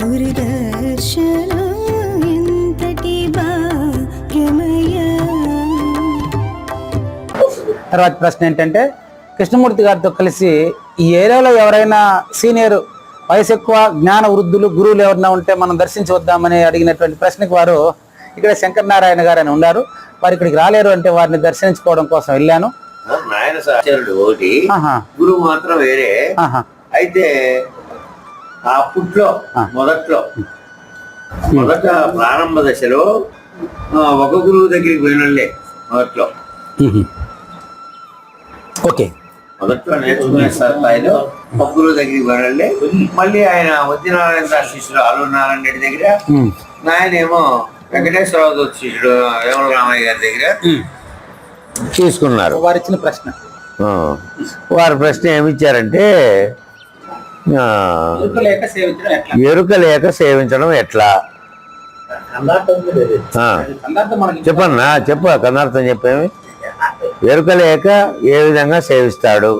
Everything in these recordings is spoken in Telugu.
గురుదర్శనం ఎంతటి తర్వాత ప్రశ్న ఏంటంటే కృష్ణమూర్తి గారితో కలిసి ఈ ఏరియాలో ఎవరైనా సీనియర్ వయసు ఎక్కువ జ్ఞాన వృద్ధులు గురువులు ఎవరైనా ఉంటే మనం దర్శించవద్దామని అడిగినటువంటి ప్రశ్నకు వారు ఇక్కడ శంకర్ నారాయణ గారు అని ఉన్నారు. వారు ఇక్కడికి రాలేరు అంటే వారిని దర్శించుకోవడం కోసం వెళ్ళాను. నాయన సహచరుడు ఒకటి గురువు మాత్రం వేరే అయితే ఆ అప్పట్లో ఆ. మొదట్లో మొదట ప్రారంభ దశలో ఒక గురువు దగ్గరికి పోయినళ్ళే మొదట్లో. ఓకే మొదట్లో నేర్చుకునే స్థాయిలో ఒక గురువు దగ్గరికి పోయినళ్ళే మళ్ళీ ఆయన వద్యనారాయణ దాస్ శిష్యుడు అల్లు నారాయణ రెడ్డి దగ్గర మ్మ్. నాయన ఏమో వెంకటేశ్వరరావు శిష్యుడు వేమల రామయ్య గారి దగ్గర. తీసుకున్నారు. వారు ఇచ్చిన ప్రశ్న. వారి ప్రశ్న ఏమిచ్చారంటే ఎరుక లేక సేవించడం ఎట్లా? చెప్పన్నా చెప్పు కన్నార్థం చెప్పేమి? ఎరుక లేక ఏ విధంగా సేవిస్తాడు?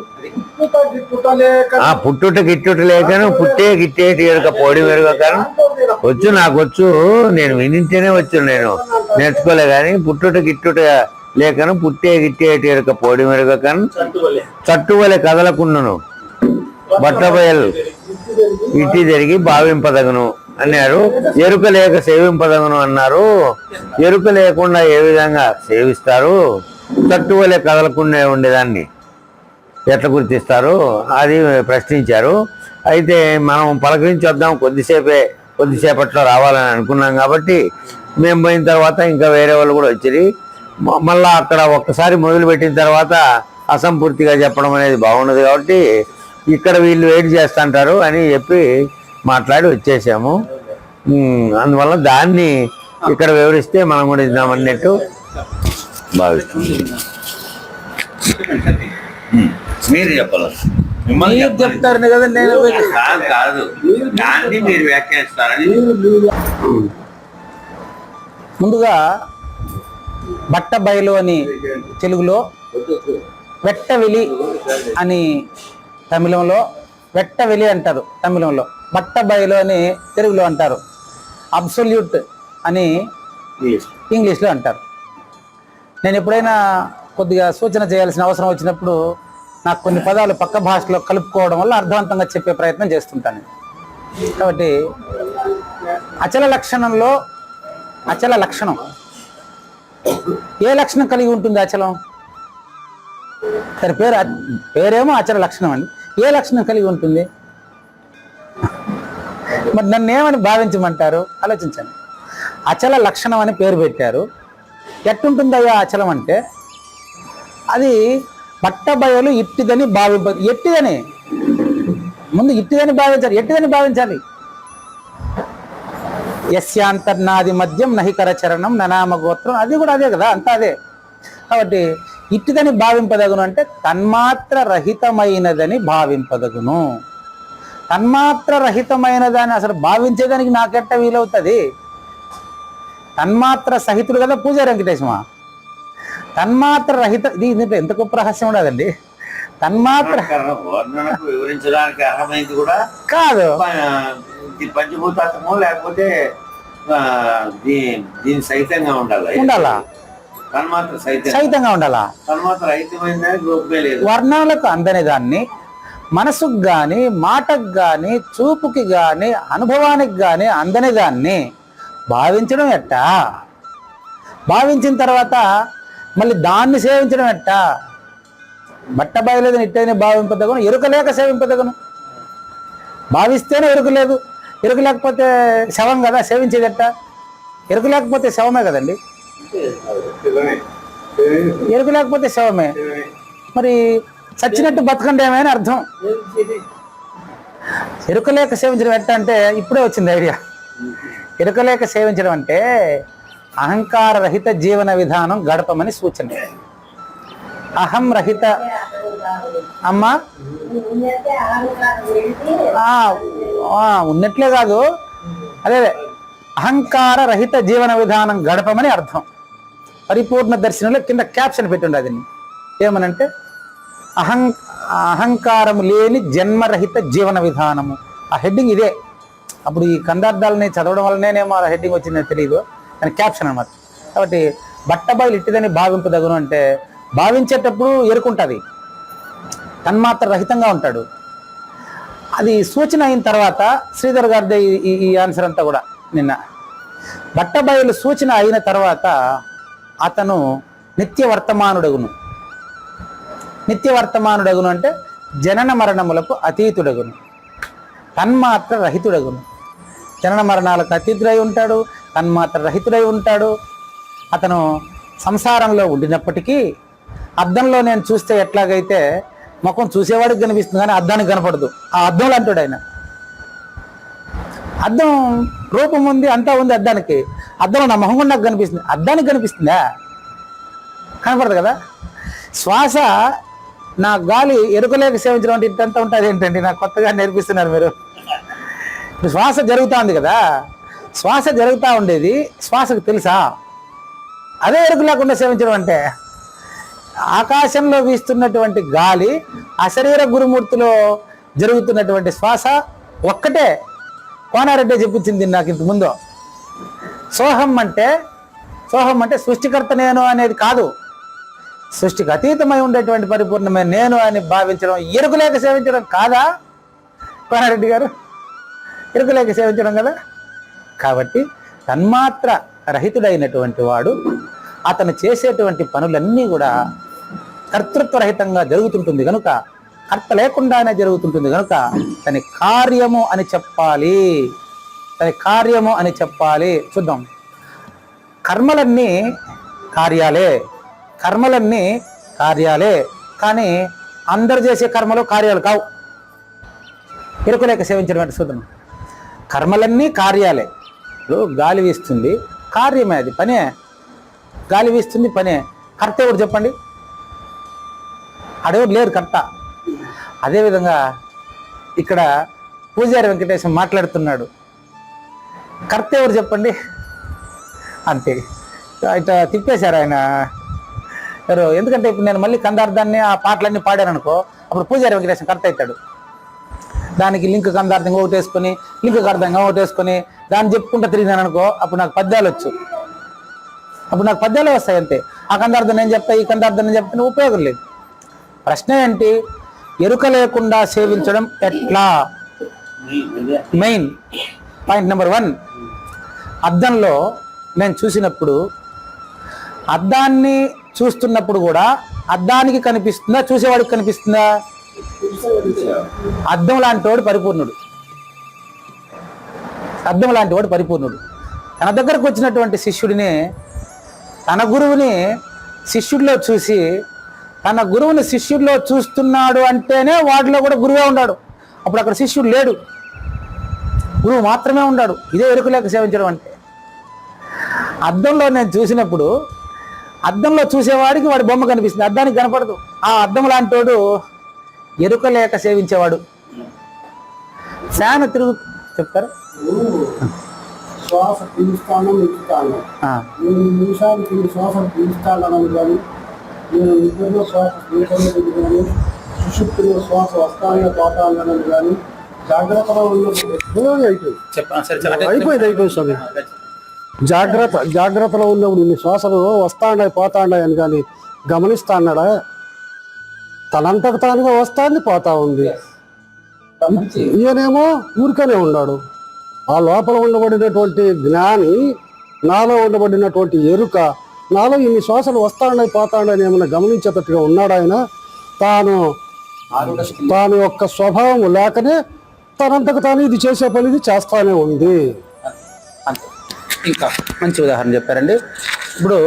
ఆ పుట్టుట గిట్టుట లేకను పుట్టే గిట్టేటి ఎరుక పోడి మెరుగ కాను వచ్చు నాకు వచ్చు నేను వినింటేనే వచ్చు నేను. నేర్చుకోలే కానీ పుట్టుట గిట్టుట లేకను పుట్టే గిట్టేటి పోడి మెరుగ కాను చట్టువలే కదలకుండును. బట్టబయలు ఇట్టి జరిగి భావింపదగను అన్నారు. ఎరుక లేక సేవింపదగను అన్నారు. ఎరుక లేకుండా ఏ విధంగా సేవిస్తారు? చట్టువలే కదలకుండా ఉండేదాన్ని ఎట్లా గుర్తిస్తారు? అది ప్రశ్నించారు. అయితే మనం పలకరించి వద్దాం కొద్దిసేపే కొద్దిసేపట్లో రావాలని అనుకున్నాం కాబట్టి మేము పోయిన తర్వాత ఇంకా వేరే వాళ్ళు కూడా వచ్చి మళ్ళా అక్కడ ఒక్కసారి మొదలు పెట్టిన తర్వాత అసంపూర్తిగా చెప్పడం అనేది బాగున్నది కాబట్టి ఇక్కడ వీళ్ళు వెయిట్ చేస్తుంటారు అని చెప్పి మాట్లాడి వచ్చేసాము. అందువల్ల దాన్ని ఇక్కడ వివరిస్తే మనం కూడా ఇద్దామన్నట్టు భావిస్తున్నాం. మీరు చెప్పాలి. మిమ్మల్ని కదా నేను కాదు కాదు దాన్ని మీరు వ్యాఖ్యానిస్తారని ముందుగా బట్ట బయలు అని తెలుగులో వెట్టవెలి అని తమిళంలో వెట్టవెలి అంటారు తమిళంలో. బట్ట బయలు అని తెలుగులో అంటారు. అబ్సొల్యూట్ అని ఇంగ్లీష్లో అంటారు. నేను ఎప్పుడైనా కొద్దిగా సూచన చేయాల్సిన అవసరం వచ్చినప్పుడు నాకు కొన్ని పదాలు పక్క భాషలో కలుపుకోవడం వల్ల అర్థవంతంగా చెప్పే ప్రయత్నం చేస్తుంటాను. కాబట్టి అచల లక్షణంలో అచల లక్షణం ఏ లక్షణం కలిగి ఉంటుంది అచలం సరే పేరు పేరేమో అచల లక్షణం అండి. ఏ లక్షణం కలిగి ఉంటుంది? మరి నన్ను ఏమని భావించమంటారు? ఆలోచించండి. అచల లక్షణం అని పేరు పెట్టారు. ఎట్టుంటుందయ్యా అచలం అంటే? అది పట్టబయలు ఇట్టిదని భావింప ఎట్టిదని? ముందు ఇట్టిదని భావించాలి ఎట్టిదని భావించాలి. యస్యాంతర్నాది మద్యం నహికర చరణం ననామ గోత్రం అది కూడా అదే కదా అంతా అదే. కాబట్టి ఇట్టిదని భావింపదగును అంటే తన్మాత్ర రహితమైనదని భావింపదగును. తన్మాత్ర రహితమైనదని అసలు భావించేదానికి నాకెట్ట వీలవుతుంది? తన్మాత్ర సహితుడు కదా పూజారి వెంకటేశమా? తన్మాత్ర రహిత ఇది దీంట్లో ఎంత గొప్ప రహస్యం ఉండదండి తన్మాత్ర వివరించడానికి అర్హమైంది కూడా కాదు. ప- ఇది పంచభూతాత్మము లేకపోతే దీని సహితంగా ఉండాలి? ఉండాలా? తన్మాత్ర సహితంగా ఉండాలా? తన్మాత్ర రహితమైన దానికి రూపమే లేదు వర్ణాలకు అందని దాన్ని మనసుకు గాని మాటకు గాని చూపుకి గాని అనుభవానికి గాని అందని దాన్ని భావించడం ఎట్టా? భావించిన తర్వాత మళ్ళీ దాన్ని సేవించడం ఎట్టా? బట్ట బయలేదని ఇట్టేనే భావింపదగను ఎరుక లేక సేవింపదగను. భావిస్తేనే ఎరుక లేదు. ఎరుక లేకపోతే శవం కదా సేవించేదట ఎట్టా ఎరుక లేకపోతే శవమే కదండి? ఎరుక లేకపోతే శవమే? మరి చచ్చినట్టు బతకండి అని అర్థం? ఎరుకలేక సేవించడం ఎట్ట అంటే ఇప్పుడే వచ్చింది ఐడియా. ఎరుకలేక సేవించడం అంటే అహంకార రహిత జీవన విధానం గడపమని సూచన. అహం రహిత అమ్మా? ఆ, ఉన్నట్లే కాదు. అదే అహంకార రహిత జీవన విధానం గడపమని అర్థం. పరిపూర్ణ దర్శనంలో కింద క్యాప్షన్ పెట్టుండే దీన్ని ఏమనంటే అహం అహంకారము లేని జన్మరహిత జీవన విధానము. ఆ హెడ్డింగ్ ఇదే. అప్పుడు ఈ కందార్థాలని చదవడం వల్లనేమో ఆ హెడ్డింగ్ వచ్చిందని తెలియదు అని క్యాప్షన్ అనమాట కాబట్టి బట్టబయలు ఇట్టిదని భావింపదగును అంటే భావించేటప్పుడు ఎరుకుంటుంది తన్మాత్ర రహితంగా ఉంటాడు. అది సూచన అయిన తర్వాత శ్రీధర్ గారిదే ఈ- ఈ ఆన్సర్ అంతా కూడా నిన్న. బట్టబయలు సూచన అయిన తర్వాత అతను నిత్య వర్తమానుడగును. నిత్య వర్తమానుడగును అంటే జనన మరణములకు అతీతుడగును. తన్మాత్ర రహితుడగును. జనన మరణాలకు అతీతుడై ఉంటాడు తన్మాత్ర రహితుడై ఉంటాడు. అతను సంసారంలో ఉండినప్పటికీ అద్దంలో నేను చూస్తే ఎట్లాగైతే ముఖం చూసేవాడికి కనిపిస్తుంది కానీ అద్దానికి కనపడదు. ఆ అద్దం అంటాడు ఆయన. అద్దం రూపం ఉంది అంతా ఉంది అద్దానికి. అద్దంలో నా మొహం నాకు కనిపిస్తుంది. అద్దానికి కనిపిస్తుందా? కనపడదు కదా? శ్వాస నా గాలి ఎరుకలేక సేవించడం అంటే ఇంతంతా ఉంటుంది ఏంటండి? నాకు కొత్తగా నేర్పిస్తున్నారు మీరు. శ్వాస జరుగుతోంది కదా? శ్వాస జరుగుతూ ఉండేది. శ్వాసకు తెలుసా? అదే ఎరుకు లేకుండా సేవించడం అంటే? ఆకాశంలో వీస్తున్నటువంటి గాలి అశరీర గురుమూర్తిలో జరుగుతున్నటువంటి శ్వాస ఒక్కటే. కోనారెడ్డి చెప్పించింది నాకు ఇంత ముందు. సోహం అంటే సోహం అంటే సృష్టికర్త నేను అనేది కాదు. సృష్టికి అతీతమై ఉండేటువంటి పరిపూర్ణమైన నేను అని భావించడం ఎరుకులేక సేవించడం కాదా? కోనారెడ్డి గారు ఎరుకులేక సేవించడం కదా? కాబట్టి తన్మాత్ర రహితుడైనటువంటి వాడు అతను చేసేటువంటి పనులన్నీ కూడా కర్తృత్వరహితంగా జరుగుతుంటుంది కనుక కర్త లేకుండానే జరుగుతుంటుంది కనుక తన కార్యము అని చెప్పాలి. తన కార్యము అని చెప్పాలి. చూద్దాం. కర్మలన్నీ కార్యాలే. కర్మలన్నీ కార్యాలే. కానీ అందరు చేసే కర్మలు కార్యాలు కావు. ఇరుకులేక సేవించడం అంటే చూద్దాం కర్మలన్నీ కార్యాలే. గాలి వీస్తుంది. కార్యమే అది. పనే గాలి వీస్తుంది పనే. కర్త ఎవరు చెప్పండి? ఆడెవరు లేరు కర్త. అదేవిధంగా ఇక్కడ పూజారి వెంకటేశం మాట్లాడుతున్నాడు. కర్త ఎవరు చెప్పండి? అంతే. ఇట్లా తిప్పేశారు ఆయన. ఎవరు? ఎందుకంటే ఇప్పుడు నేను మళ్ళీ కందార్థాన్ని ఆ పాటలన్నీ పాడాను అనుకో అప్పుడు పూజారి వెంకటేశం కర్త అవుతాడు. దానికి లింక్ కందార్థంగా ఒకటి వేసుకొని లింక్ అర్థంగా ఒకటి వేసుకొని దాన్ని చెప్పుకుంటూ తిరిగినాను అనుకో అప్పుడు నాకు పద్యాలు వచ్చు. అప్పుడు నాకు పద్యాలు వస్తాయి అంతే. ఆ కందార్థం నేను చెప్తా ఈ కందార్థం నేను చెప్తే ఉపయోగం లేదు. ప్రశ్న ఏంటి? ఎరుక లేకుండా సేవించడం ఎట్లా? Main point number one. అద్దంలో నేను చూసినప్పుడు అద్దాన్ని చూస్తున్నప్పుడు కూడా అద్దానికి కనిపిస్తుందా? చూసేవాడికి కనిపిస్తుందా? అద్దం లాంటి వాడు పరిపూర్ణుడు. అద్దం లాంటి వాడు పరిపూర్ణుడు. తన దగ్గరకు వచ్చినటువంటి శిష్యుడినే తన గురువుని శిష్యుడిలో చూసి తన గురువుని శిష్యుడిలో చూస్తున్నాడు అంటేనే వాడిలో కూడా గురువే ఉన్నాడు. అప్పుడు అక్కడ శిష్యుడు లేడు. గురువు మాత్రమే ఉన్నాడు. ఇదే ఎరుకులేక సేవించడం అంటే. అద్దంలో నేను చూసినప్పుడు అద్దంలో చూసేవాడికి వాడి బొమ్మ కనిపిస్తుంది. అద్దానికి కనపడదు. ఆ అద్దం లాంటి వాడు ఎరుక లేక సేవించేవాడు. ఫ్యాన్ తిరుగు చెప్తారు? శ్వాస పీలుస్తాను ఆ, నేను నిమిషానికి శ్వాసలు పీలుస్తాను కానీ నేను నిద్రలో శ్వాస పీల్చలేదు కానీ సుషుప్తిలో శ్వాస వస్తానని పోతానని కానీ ఉన్నప్పుడు అయిపోయింది. స్వామి. జాగ్రత్త జాగ్రత్తలో ఉన్నప్పుడు ఇన్ని శ్వాసలు వస్తాండాయి పోతాండాయి అని కానీ గమనిస్తా అన్నాడా తనంతకు తానుగా వస్తాంది పోతా ఉంది. ఈయనేమో ఊరికనే ఉన్నాడు. ఆ లోపల ఉండబడినటువంటి జ్ఞాని నాలో ఉండబడినటువంటి ఎరుక నాలో ఇన్ని శ్వాసలు వస్తాడని పోతాడని ఏమైనా గమనించేటట్టుగా ఉన్నాడు ఆయన. తాను తాను యొక్క స్వభావం లేకనే తనంతకు తాను ఇది చేసే పని ఇది చేస్తానే ఉంది. ఇంకా మంచి ఉదాహరణ చెప్పారండి. ఇప్పుడు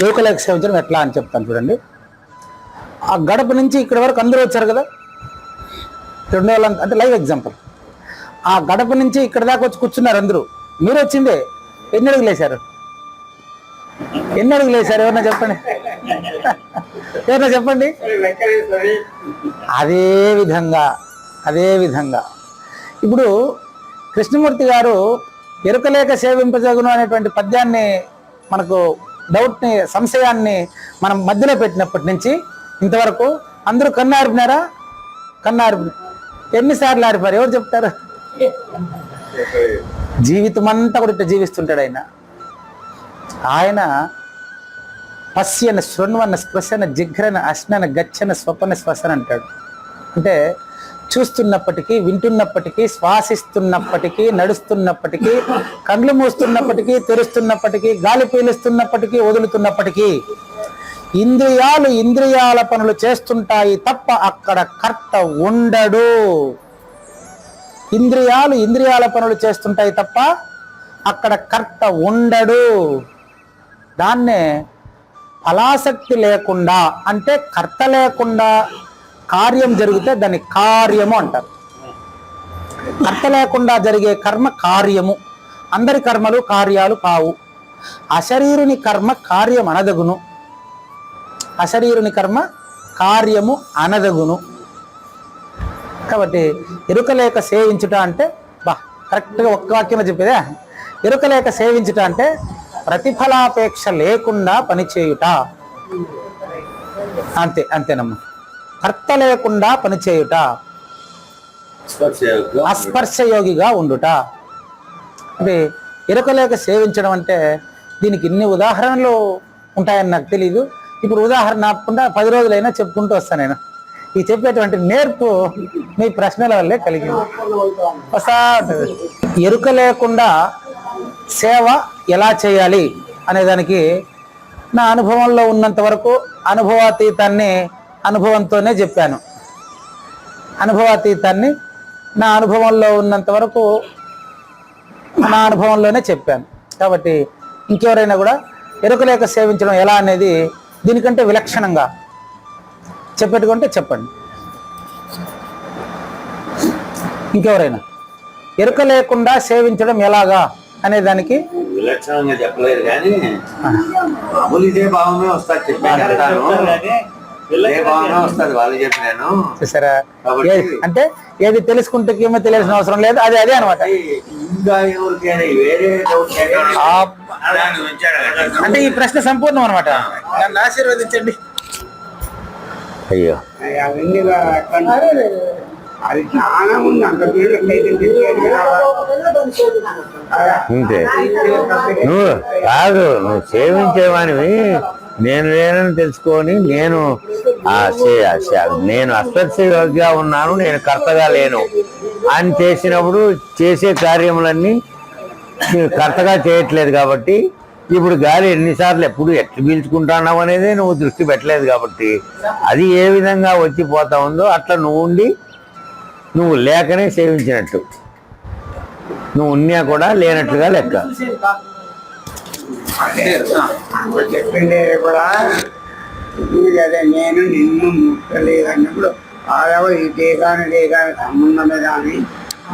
యువకులకు సేవించడం ఎట్లా అని చెప్తాను చూడండి. ఆ గడప నుంచి ఇక్కడి వరకు అందరూ వచ్చారు కదా. రెండు వేల అంటే లైవ్ ఎగ్జాంపుల్. ఆ గడప నుంచి ఇక్కడ దాకా వచ్చి కూర్చున్నారు అందరూ. మీరు వచ్చిందే ఎన్ని అడుగులు వేశారు? ఎన్ని అడుగులు వేశారు? ఎవరన్నా చెప్పండి. ఎవరన్నా చెప్పండి. అదే విధంగా అదే విధంగా. ఇప్పుడు కృష్ణమూర్తి గారు ఎరుకలేక సేవింపజగును అనేటువంటి పద్యాన్ని మనకు డౌట్ని సంశయాన్ని మనం మధ్యలో పెట్టినప్పటి నుంచి ఇంతవరకు అందరూ కన్ను ఆరిపినారా కన్ను ఆరిపి ఎన్నిసార్లు ఆరిపారు? ఎవరు చెప్తారు? జీవితం అంతా కూడా ఇట్లా జీవిస్తుంటాడు ఆయన. ఆయన పశ్యన శృణ్వన స్పృశన జిఘ్రన అశ్నన గచ్చన స్వపన శ్వసన అంటాడు. అంటే చూస్తున్నప్పటికీ వింటున్నప్పటికీ శ్వాసిస్తున్నప్పటికీ నడుస్తున్నప్పటికీ కండ్లు మూస్తున్నప్పటికీ తెరుస్తున్నప్పటికీ గాలి పీలుస్తున్నప్పటికీ వదులుతున్నప్పటికీ ఇంద్రియాలు ఇంద్రియాల పనులు చేస్తుంటాయి తప్ప అక్కడ కర్త ఉండడు. ఇంద్రియాలు ఇంద్రియాల పనులు చేస్తుంటాయి తప్ప అక్కడ కర్త ఉండడు. దాన్నే ఫలాసక్తి లేకుండా అంటే కర్త లేకుండా కార్యం జరిగితే దాన్ని కార్యము అంటారు. కర్త లేకుండా జరిగే కర్మ కార్యము. అందరి కర్మలు కార్యాలు కావు. అశరీరుని కర్మ కార్యం అనదగును. అశరీరుని కర్మ కార్యము అనదగును. కాబట్టి ఎరుకలేక సేవించుట అంటే బా కరెక్ట్గా ఒక్క వాక్యంలో చెప్పేదే. ఎరుకలేక సేవించుట అంటే ప్రతిఫలాపేక్ష లేకుండా పనిచేయుట. అంతే అంతేనమ్మా. కర్త లేకుండా పనిచేయుట. అస్పర్శయోగిగా ఉండుట. అంటే ఎరుకలేక సేవించడం అంటే దీనికి ఇన్ని ఉదాహరణలు ఉంటాయని నాకు తెలియదు ఇప్పుడు ఉదాహరణ ఆపకుండా పది రోజులైనా చెప్పుకుంటూ వస్తాను నేను. ఈ చెప్పేటువంటి నేర్పు మీ ప్రశ్నల వల్లే కలిగింది. వస్తా ఎరుక లేకుండా సేవ ఎలా చేయాలి అనేదానికి నా అనుభవంలో ఉన్నంత వరకు అనుభవాతీతాన్ని అనుభవంతోనే చెప్పాను. అనుభవాతీతాన్ని నా అనుభవంలో ఉన్నంత వరకు నా అనుభవంలోనే చెప్పాను. కాబట్టి ఇంకెవరైనా కూడా ఎరుకలేక సేవించడం ఎలా అనేది దీనికంటే విలక్షణంగా చెప్పేట్టుకుంటే చెప్పండి. ఇంకెవరైనా? ఎరుక లేకుండా సేవించడం ఎలాగా అనే దానికి? విలక్షణంగా చెప్పలేరు కానీ మామూలు ఇదే భావమే వస్తుంది చూసారా? అంటే ఏది తెలుసుకుంటే ఏమో తెలియాల్సిన అవసరం లేదు. అదే అదే అనమాట. అంటే ఈ ప్రశ్న సంపూర్ణం అనమాట. నన్ను ఆశీర్వదించండి. అయ్యో అవన్నీ అది చాలా ఉంది అంత అంతే నువ్వు కాదు నువ్వు సేవించేవానివి నేను లేనని తెలుసుకొని నేను నేను అస్పర్శగా ఉన్నాను నేను కర్తగా లేను అని చేసినప్పుడు చేసే కార్యములన్నీ కర్తగా చేయట్లేదు కాబట్టి ఇప్పుడు గాలి ఎన్నిసార్లు ఎప్పుడు ఎట్లు పీల్చుకుంటున్నావు అనేది నువ్వు దృష్టి పెట్టలేదు కాబట్టి అది ఏ విధంగా వచ్చి పోతా ఉందో అట్లా నువ్వు ఉండి నువ్వు లేకనే సేవించినట్టు. నువ్వు ఉన్నా కూడా లేనట్లుగా లెక్క. కూడా కదా నేను నిన్ను ముట్టలేదు అన్నప్పుడు ఆడవ ఈ దేగాను దేగాను సంబంధమే కానీ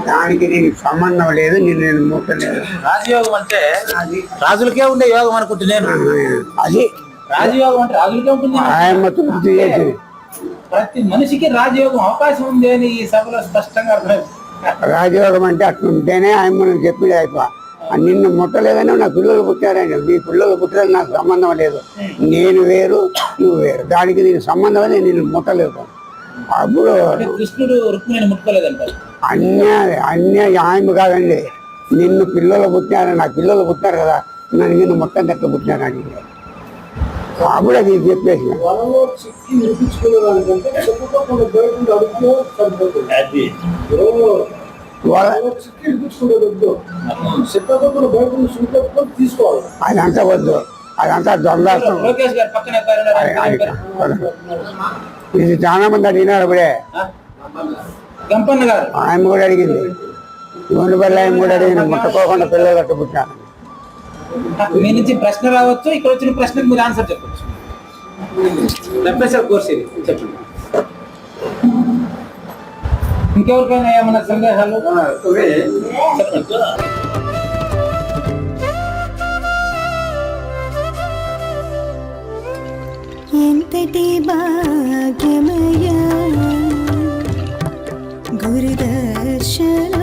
దానికి దీనికి సంబంధం లేదు నేను నేను ముట్టలేదు రాజయోగం అంటే రాజులకే ఉండే యోగం అనుకుంటే నేను అది. రాజయోగం అంటే రాజులకే ఉంటుంది ఆయమ్మ తృప్తి చేసింది ప్రతి మనిషికి రాజయోగం అవకాశం ఉంది అని ఈ సభలో స్పష్టంగా రాజయోగం అంటే అట్లుంటేనే ఆయమ్మ నువ్వు చెప్పింది అయిపో. నిన్ను ముట్టలేదని నా పిల్లలు పుట్టారని నీ పిల్లలు పుట్టారని నాకు సంబంధం లేదు. నేను వేరు నువ్వు వేరు. దానికి దీనికి సంబంధం లేదు నిన్ను ముట్టలేదు అప్పుడు కృష్ణుడు రుక్మిణిని ముట్టుకోలేదంటారు అన్యాయ అన్యాయ ఆయమ్మ కాదండి. నిన్ను పిల్లలు పుట్టినారు నా పిల్లలు పుట్టారు కదా నన్ను నిన్ను మొత్తం తక్కువ పుట్టినారని అప్పుడు అది చెప్పేసిన. వాళ్ళ- అదంతా వద్దు. అదంతా దొంగ ఇది చాలా మంది అడిగినారు అప్పుడే గంపన్న గారు. ఆయన కూడా అడిగింది. నూనె బల్ల ఆయన కూడా అడిగింది. ముట్టకోకుండా పిల్లలు కట్టుకుంటాను మీ నుంచి ప్రశ్న రావచ్చు ఇక్కడ వచ్చిన ప్రశ్నకు మీరు ఆన్సర్ చెప్పచ్చు. చెప్పేసారు కోర్స్ ఇది చెప్పండి. ఇంకెవరికైనా ఏమన్నా సందేహాలు? చెప్పండి. ఎంతటి భాగ్యమయ గురుదర్శన